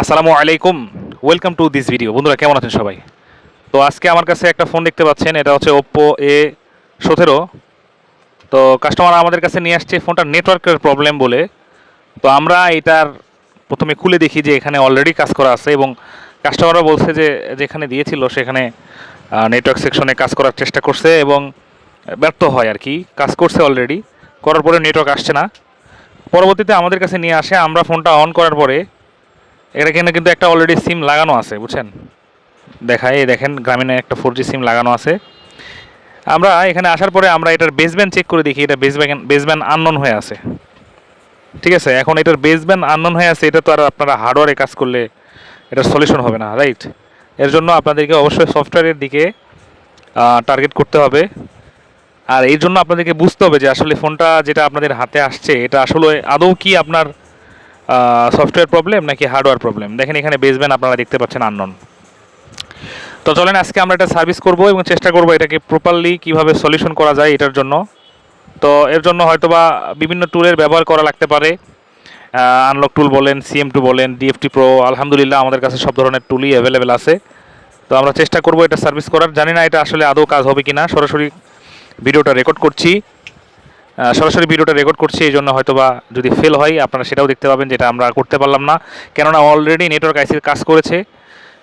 আসসালামু আলাইকুম। Welcome to this video বন্ধুরা, কেমন আছেন সবাই? তো আজকে আমার কাছে একটা ফোন দেখতে পাচ্ছেন, এটা হচ্ছে ওপ্পো এ সতেরো। তো কাস্টমার আমাদের কাছে নিয়ে আসছে ফোনটার নেটওয়ার্কের প্রবলেম বলে। তো আমরা এটার প্রথমে খুলে দেখি যে এখানে অলরেডি কাজ করা আছে এবং কাস্টমাররা বলছে যে, যেখানে দিয়েছিল সেখানে নেটওয়ার্ক সেকশনে কাজ করার চেষ্টা করছে এবং ব্যর্থ হয় আর কি। কাজ করছে অলরেডি করার পরে নেটওয়ার্ক আসছে না। পরবর্তীতে আমাদের কাছে নিয়ে আসে, আমরা ফোনটা অন করার পরে এখানে কিন্তু একটা অলরেডি সিম লাগানো আছে, বুঝছেন? দেখায় এই দেখেন, গ্রামীণে একটা ফোর সিম লাগানো আছে। আমরা এখানে আসার পরে আমরা এটার বেসব্যান্ড চেক করে দেখি, এটা বেসব্যান্ড বেসব্যান্ড আননোন হয়ে আছে। ঠিক আছে? এখন এটার বেসব্যান্ড আননোন হয়ে আছে, এটা তো আর আপনারা হার্ডওয়ারে কাজ করলে এটার সলিউশন হবে না রাইট এর জন্য আপনাদেরকে অবশ্যই সফটওয়্যারের দিকে টার্গেট করতে হবে। আর এই জন্য আপনাদেরকে বুঝতে হবে যে আসলে ফোনটা যেটা আপনাদের হাতে আসছে, এটা আসলে আদৌ কি আপনার সফটওয়্যার প্রবলেম নাকি হার্ডওয়্যার প্রবলেম দেখেন এখানে বেসবেন আপনারা দেখতে পাচ্ছেন আননন তো চলেন, আজকে আমরা এটা সার্ভিস করব এবং চেষ্টা করব এটাকে প্রপারলি কীভাবে সলিউশন করা যায় এটার জন্য। তো এর জন্য হয়তোবা বিভিন্ন টুলের ব্যবহার করা লাগতে পারে। আনলক টুল বলেন সিএম টু বলেন ডিএফটি প্রো আলহামদুলিল্লাহ আমাদের কাছে সব ধরনের টুলই অ্যাভেলেবেল আছে। তো আমরা চেষ্টা করব এটা সার্ভিস করার। জানি না এটা আসলে আদৌ কাজ হবে কি না সরাসরি ভিডিওটা রেকর্ড করছি। সরাসরি ভিডিওটা রেকর্ড করছি, এই জন্য হয়তোবা যদি ফেল হয়, আপনারা সেটাও দেখতে পাবেন যেটা আমরা করতে পারলাম না। কেননা অলরেডি নেটওয়ার্ক আইসির কাজ করেছে,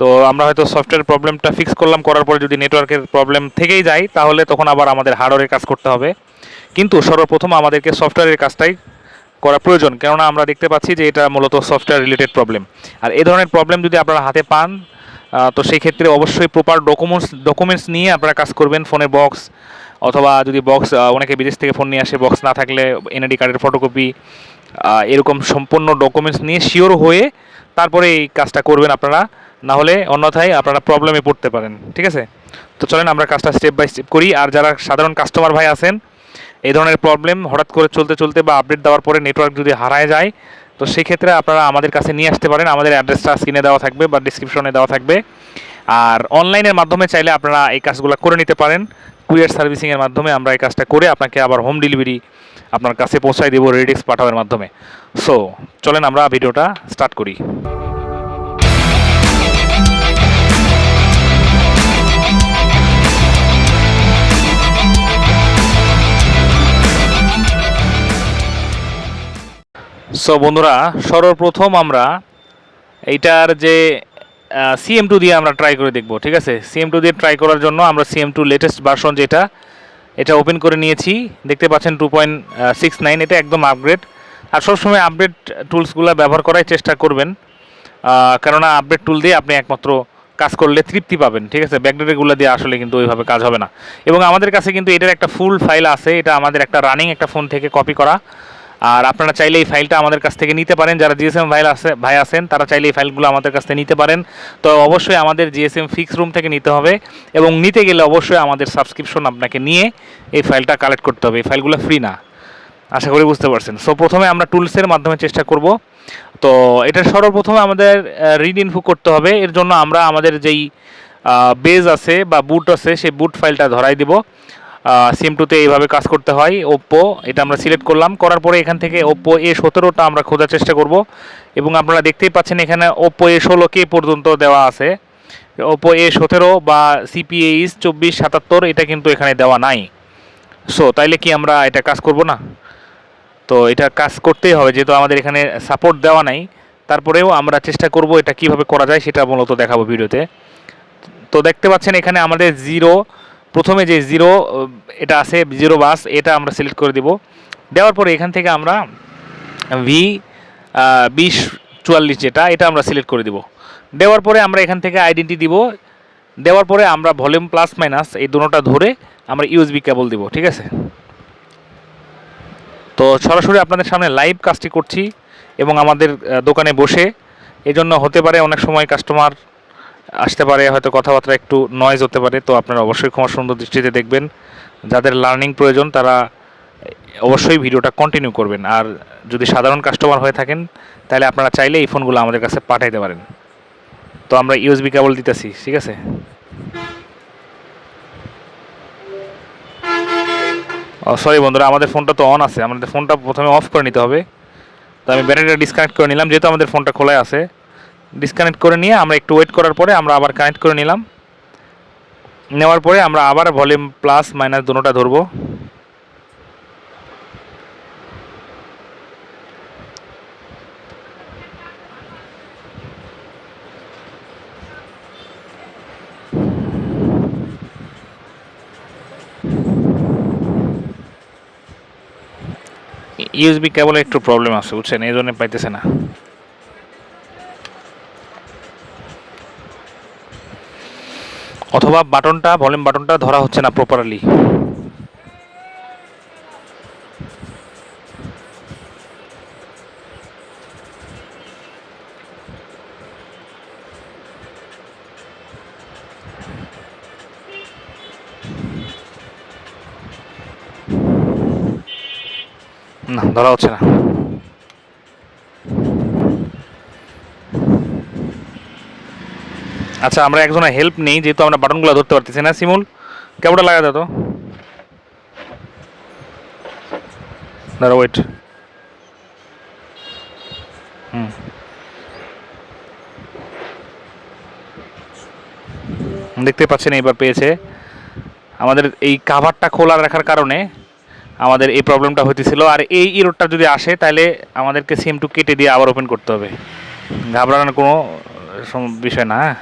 তো আমরা হয়তো সফটওয়্যার প্রবলেমটা ফিক্স করলাম, করার পরে যদি নেটওয়ার্কের প্রবলেম থেকেই যায়, তাহলে তখন আবার আমাদের হার্ডওয়্যারের কাজ করতে হবে। কিন্তু সর্বপ্রথম আমাদেরকে সফটওয়্যারের কাজটাই করা প্রয়োজন, কেননা আমরা দেখতে পাচ্ছি যে এটা মূলত সফটওয়্যার রিলেটেড প্রবলেম আর এ ধরনের প্রবলেম যদি আপনারা হাতে পান তো সেই ক্ষেত্রে অবশ্যই প্রপার ডকুমেন্টস ডকুমেন্টস নিয়ে আপনারা কাজ করবেন ফোনের বক্স অথবা যদি বক্স অনেকে বিদেশ থেকে ফোন নিয়ে আসে বক্স না থাকলে এনআইডি কার্ডের ফটোকপি এরকম সম্পূর্ণ ডকুমেন্টস নিয়ে শিওর হয়ে তারপরে এই কাজটা করবেন আপনারা। না হলে অন্যথায় আপনারা প্রবলেমে পড়তে পারেন। ঠিক আছে? তো চলেন আমরা কাজটা স্টেপ বাই স্টেপ করি। আর যারা সাধারণ কাস্টমার ভাই আছেন, এই ধরনের প্রবলেম হঠাৎ করে চলতে চলতে বা আপডেট দেওয়ার পরে নেটওয়ার্ক যদি হারায় যায়, তো সেই ক্ষেত্রে আপনারা আমাদের কাছে নিয়ে আসতে পারেন। আমাদের অ্যাড্রেসটা স্ক্রিনে দেওয়া থাকবে বা ডিসক্রিপশনে দেওয়া থাকবে। আর অনলাইনের মাধ্যমে চাইলে আপনারা এই কাজগুলো করে নিতে পারেন। কুরিয়ার সার্ভিসিংয়ের মাধ্যমে আমরা এই কাজটা করে আপনাকে আবার হোম ডেলিভারি আপনার কাছে পৌঁছায় দেবো রেডিক্স পাঠানোর মাধ্যমে। সো চলেন আমরা ভিডিওটা স্টার্ট করি। সো বন্ধুরা, সর্বপ্রথম আমরা এইটার যে সিএম টু দিয়ে আমরা ট্রাই করে দেখব, ঠিক আছে? সিএম টু দিয়ে ট্রাই করার জন্য আমরা সিএম টু লেটেস্ট ভার্সন যেটা, এটা ওপেন করে নিয়েছি। দেখতে পাচ্ছেন টু পয়েন্ট সিক্স নাইন এটা একদম আপগ্রেড আর সবসময় আপডেট টুলসগুলো ব্যবহার করার চেষ্টা করবেন। কেননা আপডেট টুল দিয়ে আপনি একমাত্র কাজ করলে তৃপ্তি পাবেন, ঠিক আছে? ব্যাকডেটগুলো দিয়ে আসলে কিন্তু ওইভাবে কাজ হবে না। এবং আমাদের কাছে কিন্তু এটার একটা ফুল ফাইল আছে, এটা আমাদের একটা রানিং একটা ফোন থেকে কপি করা। আর আপনারা চাইলে এই ফাইলটা আমাদের কাছ থেকে নিতে পারেন। যারা জিএসএম ফাইল আছে, ভাই আছেন, তারা চাইলে এই ফাইলগুলো আমাদের কাছ থেকে নিতে পারেন। তো অবশ্যই আমাদের জিএসএম ফিক্স রুম থেকে নিতে হবে এবং নিতে গেলে অবশ্যই আমাদের সাবস্ক্রিপশন আপনাকে নিয়ে এই ফাইলটা কালেক্ট করতে হবে। এই ফাইলগুলো ফ্রি না। আশা করি বুঝতে পারছেন। সো প্রথমে আমরা টুলসের মাধ্যমে চেষ্টা করব। তো, এটা সর্বপ্রথমে আমাদের রিড ইনফো করতে হবে। এর জন্য আমরা আমাদের যেই বেজ আছে বা বুট আছে, সেই বুট ফাইলটা ধরাই দিব। সিম টুতে এইভাবে কাজ করতে হয়। ওপ্পো এটা আমরা সিলেক্ট করলাম। করার পরে এখান থেকে ওপ্পো এ সতেরোটা আমরা খোঁজার চেষ্টা করব। এবং আপনারা দেখতেই পাচ্ছেন এখানে ওপ্পো এ ষোলো কে পর্যন্ত দেওয়া আছে। ওপ্পো এ সতেরো বা সিপিএইচ চব্বিশ সাতাত্তর, এটা কিন্তু এখানে দেওয়া নাই। সো তাইলে কি আমরা এটা কাজ করব না? তো এটা কাজ করতেই হবে, যেহেতু আমাদের এখানে সাপোর্ট দেওয়া নাই। তারপরেও আমরা চেষ্টা করব এটা কীভাবে করা যায়, সেটা মূলত দেখাবো ভিডিওতে। তো দেখতে পাচ্ছেন এখানে আমাদের জিরো প্রথমে যে জিরো এটা আছে জিরো বাস এটা আমরা সিলেক্ট করে দিব। দেওয়ার পরে এখান থেকে আমরা ভি বিশ, চুয়াল্লিশ যেটা, এটা আমরা সিলেক্ট করে দিব। দেওয়ার পরে আমরা এখান থেকে আইডেন্টি দিব। দেওয়ার পরে আমরা ভলিউম প্লাস মাইনাস এই দুটোটা ধরে আমরা ইউএসবি কেবল দিব, ঠিক আছে? তো সরাসরি আপনাদের সামনে লাইভ কাজটি করছি এবং আমাদের দোকানে বসে। এই জন্য হতে পারে অনেক সময় কাস্টমার আসতে পারে, হয়তো কথাবার্তা একটু নয়েজ হতে পারে, তো আপনারা অবশ্যই ক্ষমা সুন্দর দৃষ্টিতে দেখবেন। যাদের লার্নিং প্রয়োজন, তারা অবশ্যই ভিডিওটা কন্টিনিউ করবেন। আর যদি সাধারণ কাস্টমার হয়ে থাকেন, তাহলে আপনারা চাইলে এই ফোনগুলো আমাদের কাছে পাঠাইতে পারেন। তো আমরা ইউএসবি কেবল দিতেছি, ঠিক আছে? সরি বন্ধুরা, আমাদের ফোনটা তো অন আছে। আমাদের ফোনটা প্রথমে অফ করে নিতে হবে। তো আমি ব্যাটারিটা ডিসকানেক্ট করে নিলাম, যেহেতু আমাদের ফোনটা খোলাই আছে। ডিসকানেক্ট করে নিয়ে আমরা একটু ওয়েট করার পরে আমরা আবার কানেক্ট করে নিলাম। নেওয়ার পরে আমরা আবার ভলিউম প্লাস মাইনাস দুটোটা ধরবো। ইউএসবি কেবলে একটু প্রবলেম আছে, বুঝছেন? এই জন্য পাইতেছে না। অথবা বাটনটা ভলিউম বাটনটা ধরা হচ্ছে না প্রপারলি না ধরা হচ্ছে না। আচ্ছা আমরা একজনের হেল্প নেই, যেহেতু আমরা বাটনগুলো ধরতে পারতেছি না সিমুল কেমনটা লাগা দাঁড়া ওয়েট হুম। দেখতে পাচ্ছেন, এইবার পেয়েছে। আমাদের এই কাভারটা খোলা রাখার কারণে আমাদের এই প্রবলেমটা হইতেছিল। আর এই ইরোডটা যদি আসে, তাহলে আমাদেরকে সিমটু কেটে দিয়ে আবার ওপেন করতে হবে। ঘাবড়ানোর কোনো বিষয় না হ্যাঁ?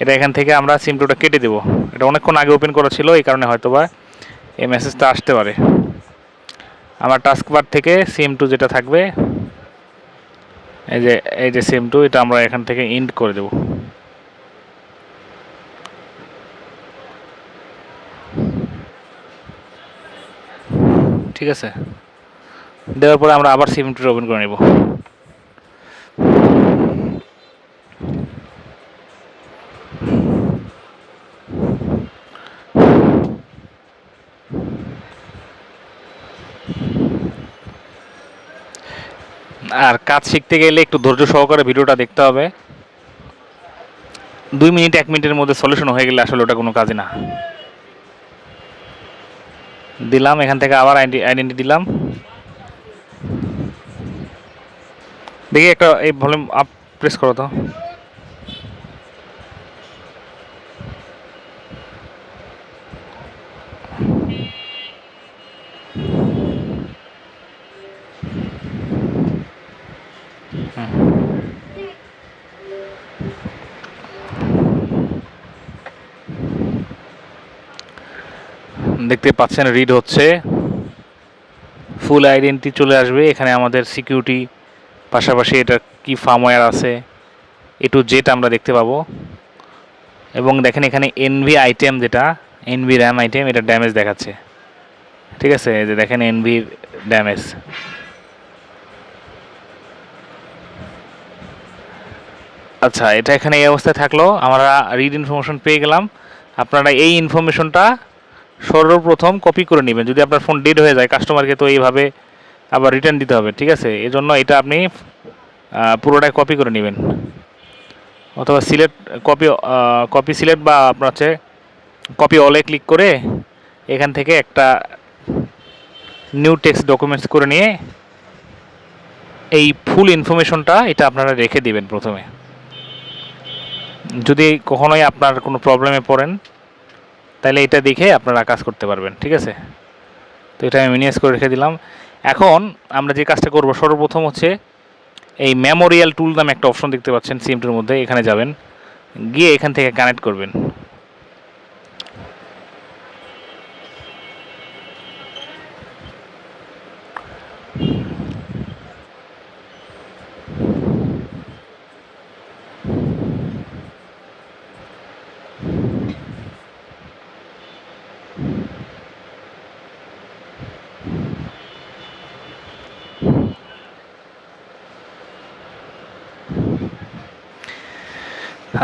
এটা এখান থেকে আমরা সিম সিমটুটা কেটে দেবো। এটা অনেকক্ষণ আগে ওপেন করা ছিল, এই কারণে হয়তো বা এই মেসেজটা আসতে পারে। আমার টাস্ক বার থেকে সিম টু যেটা থাকবে, এই যে এই যে সিম টু, এটা আমরা এখান থেকে ইন্ড করে দেবো। ঠিক আছে? দেওয়ার পরে আমরা আবার সিম টুটা ওপেন করে নেব। আর কাজ শিখতে গেলে একটু ধৈর্য সহকারে ভিডিওটা দেখতে হবে। দুই মিনিট, এক মিনিটের মধ্যে সলিউশন হয়ে গেলে আসলে ওটা কোনো কাজই না। দিলাম, এখান থেকে আবার আইডেন্টি দিলাম। দেখি একটা এই ভলিউম আপ প্রেস করো তো। দেখতে পাচ্ছেন রিড হচ্ছে। ফুল আইডেন্টি চলে আসবে। এখানে আমাদের সিকিউরিটি পাশাপাশি এটা কি ফার্মওয়্যার আছে এ টু জেড আমরা দেখতে পাবো। এবং দেখেন এখানে এনভি আইটেম যেটা এনভি র্যাম আইটেম এটা ড্যামেজ দেখাচ্ছে। ঠিক আছে? যে দেখেন এনভি ড্যামেজ আচ্ছা এটা এখানে এই অবস্থায় থাকল। আমরা রিড ইনফরমেশন পেয়ে গেলাম। আপনারা এই ইনফরমেশনটা সর্বপ্রথম কপি করে নেবেন। যদি আপনার ফোন ডেড হয়ে যায় কাস্টমারকে তো এইভাবে আবার রিটার্ন দিতে হবে, ঠিক আছে? এই জন্য এটা আপনি পুরোটাই কপি করে নেবেন। অথবা সিলেক্ট কপি কপি সিলেক্ট বা আপনার হচ্ছে কপি অলে ক্লিক করে এখান থেকে একটা নিউ টেক্সট ডকুমেন্টস করে নিয়ে এই ফুল ইনফরমেশনটা এটা আপনারা রেখে দিবেন প্রথমে। যদি কখনোই আপনার কোনো প্রবলেমে পড়েন তাহলে এটা দেখে আপনারা কাজ করতে পারবেন, ঠিক আছে? তো এটা আমি মিনিমাইজ করে রেখে দিলাম। এখন আমরা যে কাজটা করব, সর্বপ্রথম হচ্ছে এই মেমোরিয়াল টুল নামে একটা অপশন দেখতে পাচ্ছেন সিমটির মধ্যে, এখানে যাবেন। গিয়ে এখান থেকে কানেক্ট করবেন।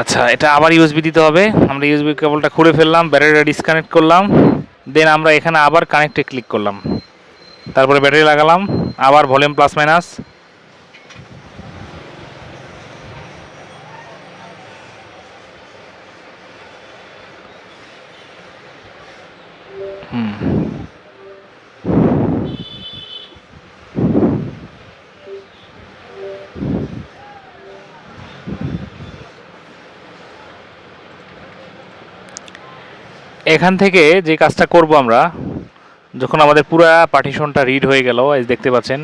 আচ্ছা এটা আবার ইউএসবি দিতে হবে। আমরা ইউএসবি কেবলটা খুলে ফেললাম, ব্যাটারিটা ডিসকানেক্ট করলাম। দেন আমরা এখানে আবার কানেক্টে ক্লিক করলাম। তারপরে ব্যাটারি লাগালাম, আবার ভলিউম প্লাস মাইনাস হুম। এখান থেকে যে কাজটা করব আমরা, যখন আমাদের পুরা পার্টিশনটা রিড হয়ে গেল, এই দেখতে পাচ্ছেন,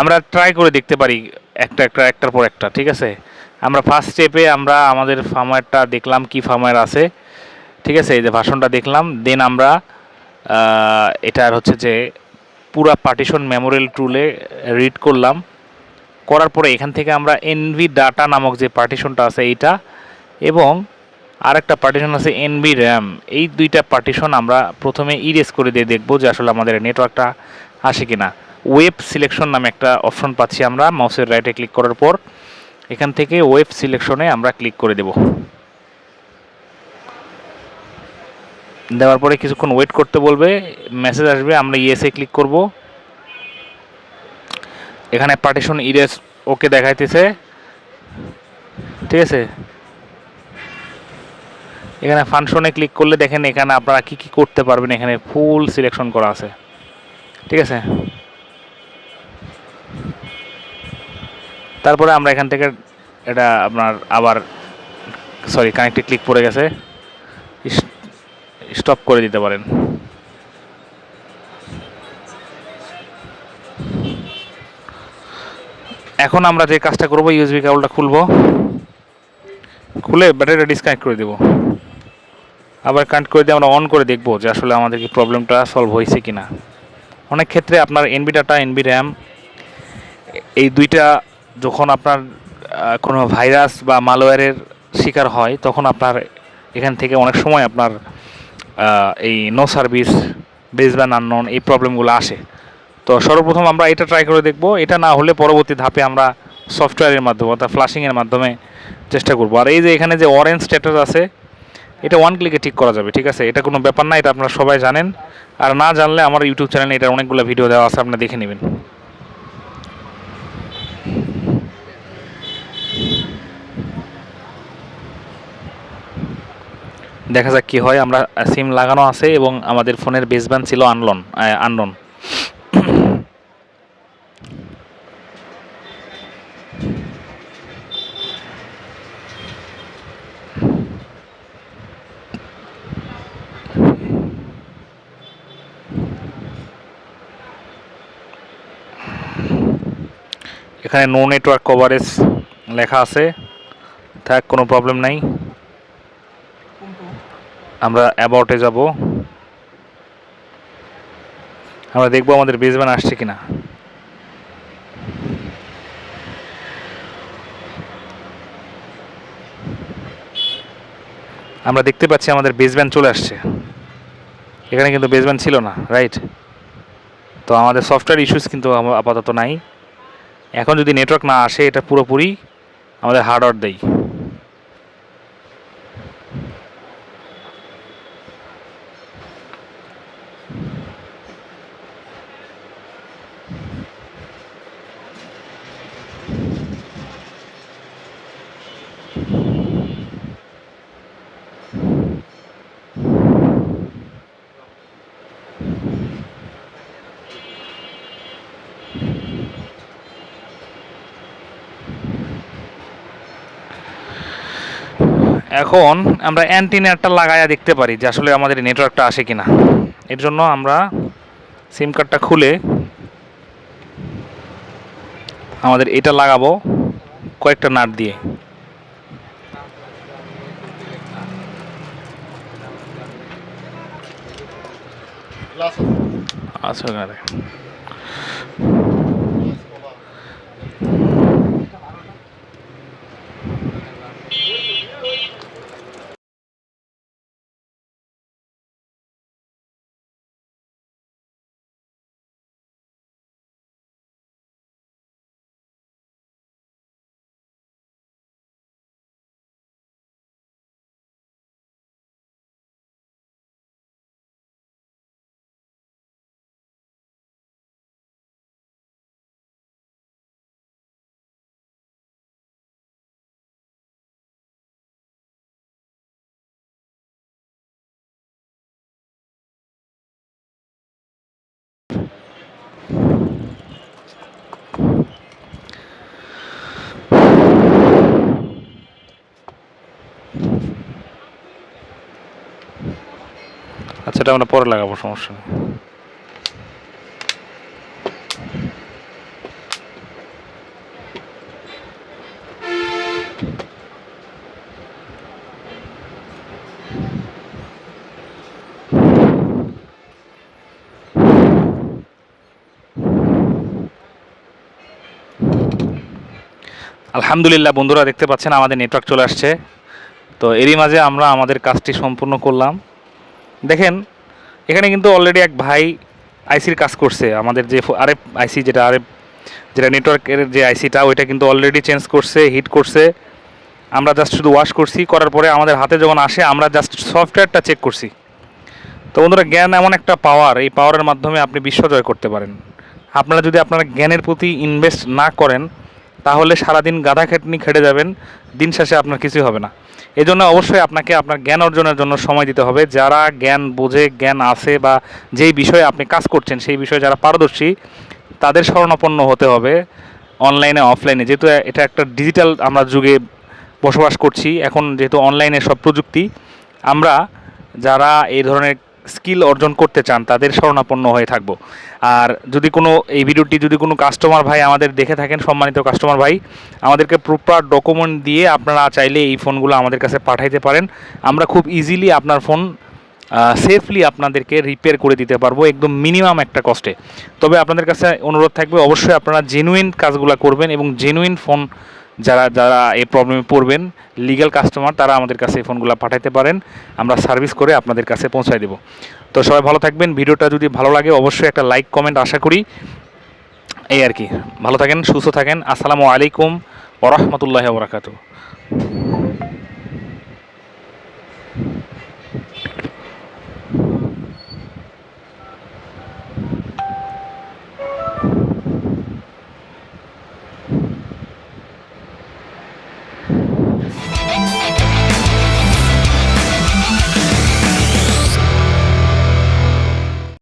আমরা ট্রাই করে দেখতে পারি একটা একটা, একটার পর একটা, ঠিক আছে? আমরা ফার্স্ট স্টেপে আমরা আমাদের ফার্মারটা দেখলাম কি ফার্মার আছে, ঠিক আছে? এই যে ভাষণটা দেখলাম দেন আমরা এটার হচ্ছে যে পুরা পার্টিশন মেমোরিয়াল টুলে রিড করলাম। করার পরে এখান থেকে আমরা এনভি ডাটা নামক যে পার্টিশনটা আছে এইটা, এবং আরেকটা পার্টিশন আছে এনবি র্যাম এই দুইটা পার্টিশন আমরা প্রথমে ইরেজ করে দিয়ে দেখব যে আসলে আমাদের নেটওয়ার্কটা আসে কিনা। ওয়েব সিলেকশন নামে একটা অপশন পাচ্ছি আমরা মাউসের রাইটে ক্লিক করার পর। এখান থেকে ওয়েব সিলেকশনে আমরা ক্লিক করে দেব। দেওয়ার পরে কিছুক্ষণ ওয়েট করতে বলবে মেসেজ আসবে, আমরা ইয়েসে ক্লিক করব। এখানে পার্টিশন ইরেজ ওকে দেখাইতেছে। ঠিক আছে? এখানে ফাংশনে ক্লিক করলে দেখেন এখানে আপনারা কি কি করতে পারবেন, এখানে ফুল সিলেকশন করা আছে। ঠিক আছে? তারপরে আমরা এখান থেকে এটা আপনার আবার সরি কানেক্টে ক্লিক পড়ে গেছে। স্টপ করে দিতে পারেন। এখন আমরা যে কাজটা করব ইউএসবি কেবলটা খুলবো। খুলে ব্যাটারিটা ডিসকানেক্ট করে দেবো। আবার কানেক্ট করে দিয়ে আমরা অন করে দেখব যে আসলে আমাদের কি প্রবলেমটা সলভ হয়েছে কি না অনেক ক্ষেত্রে আপনার এনবি ডাটা এনবি র্যাম এই দুইটা যখন আপনার কোনো ভাইরাস বা মালওয়্যারের শিকার হয়, তখন আপনার এখান থেকে অনেক সময় আপনার এই no service baseband unknown এই প্রবলেমগুলো আসে। তো সর্বপ্রথম আমরা এটা ট্রাই করে দেখব। এটা না হলে পরবর্তী ধাপে আমরা সফটওয়্যারের মাধ্যমে অর্থাৎ ফ্লাশিংয়ের মাধ্যমে চেষ্টা করব। আর এই যে এখানে যে অরেঞ্জ স্ট্যাটাস আছে এটা ওয়ান ক্লিকে ঠিক করা যাবে, ঠিক আছে? এটা কোনো ব্যাপার না, এটা আপনারা সবাই জানেন। আর না জানলে আমার ইউটিউব চ্যানেলে এটা অনেকগুলো ভিডিও দেওয়া আছে, আপনারা দেখে নেবেন। দেখা যাক কি হয়, আমরা সিম লাগানো আছে এবং আমাদের ফোনের বেসব্যান্ড ছিল আনলন আনলন এখানে নো নেটওয়ার্ক কভারেজ লেখা আছে। থাক, কোনো প্রবলেম নাই। আমরা অ্যাবাউটে যাব। আমরা দেখব আমাদের বেসব্যান্ড আসছে কিনা। আমরা দেখতে পাচ্ছি আমাদের বেসব্যান্ড চলে আসছে। এখানে কিন্তু বেসব্যান্ড ছিল না রাইট তো আমাদের সফটওয়্যার ইস্যুস কিন্তু আপাতত নাই। এখন যদি নেটওয়ার্ক না আসে এটা পুরোপুরি আমাদের হার্ডওয়ার দেয়। এখন আমরা অ্যান্টিনারটা লাগাইয়া দেখতে পারি যে আসলে আমাদের নেটওয়ার্কটা আসে কিনা। এর জন্য আমরা সিম কার্ডটা খুলে আমাদের এটা লাগাবো কয়েকটা নাট দিয়ে। আচ্ছা সেটা আমরা পরে লাগাবো, সমস্যা নেই। আলহামদুলিল্লাহ, বন্ধুরা দেখতে পাচ্ছেন আমাদের নেটওয়ার্ক চলে আসছে। তো এরই মাঝে আমরা আমাদের কাজটি সম্পূর্ণ করলাম। দেখেন, এখানে কিন্তু অলরেডি এক ভাই আইসির কাজ করছে। আমাদের যে আরেফ আইসি যেটা, আরেফ যেটা নেটওয়ার্কের যে আইসিটা ওইটা কিন্তু অলরেডি চেঞ্জ করছে হিট করছে। আমরা জাস্ট শুধু ওয়াশ করছি, করার পরে আমাদের হাতে যখন আসে, আমরা জাস্ট সফটওয়্যারটা চেক করছি। তো বন্ধুরা, জ্ঞান এমন একটা পাওয়ার এই পাওয়ারের মাধ্যমে আপনি বিশ্ব জয় করতে পারেন। আপনারা যদি আপনারা জ্ঞানের প্রতি ইনভেস্ট না করেন, তাহলে সারাদিন গাধা খেটনি খেটে যাবেন, দিন শেষে আপনার কিছুই হবে না। এই জন্য অবশ্যই আপনাকে আপনার জ্ঞান অর্জনের জন্য সময় দিতে হবে। যারা জ্ঞান বোঝে, জ্ঞান আছে বা যেই বিষয়ে আপনি কাজ করছেন, সেই বিষয়ে যারা পারদর্শী, তাদের স্মরণাপন্ন হতে হবে অনলাইনে, অফলাইনে। যেহেতু এটা একটা ডিজিটাল আমরা যুগে বসবাস করছি, এখন যেহেতু অনলাইনে সব প্রযুক্তি, আমরা যারা এই ধরনের স্কিল অর্জন করতে চান, তাদের শরণাপন্ন হয়ে থাকব। আর যদি কোনো, এই ভিডিওটি যদি কোনো কাস্টমার ভাই আমাদের দেখে থাকেন, সম্মানিত কাস্টমার ভাই, আমাদেরকে প্রপার ডকুমেন্ট দিয়ে আপনারা চাইলে এই ফোনগুলো আমাদের কাছে পাঠাইতে পারেন। আমরা খুব ইজিলি আপনার ফোন সেফলি আপনাদেরকে রিপেয়ার করে দিতে পারব, একদম মিনিমাম একটা কস্টে তবে আপনাদের কাছে অনুরোধ থাকবে, অবশ্যই আপনারা জেনুইন কাজগুলো করবেন এবং জেনুইন ফোন যারা যারা এই প্রবলেমে পড়বেন লিগ্যাল কাস্টমার তারা আমাদের কাছে এই ফোনগুলো পাঠাতে পারেন। আমরা সার্ভিস করে আপনাদের কাছে পৌঁছায় দেব। তো সবাই ভালো থাকবেন। ভিডিওটা যদি ভালো লাগে, অবশ্যই একটা লাইক কমেন্ট আশা করি এই আর কি। ভালো থাকেন, সুস্থ থাকেন। আসসালামু আলাইকুম ওরহমতুল্লাহ বরাকাতু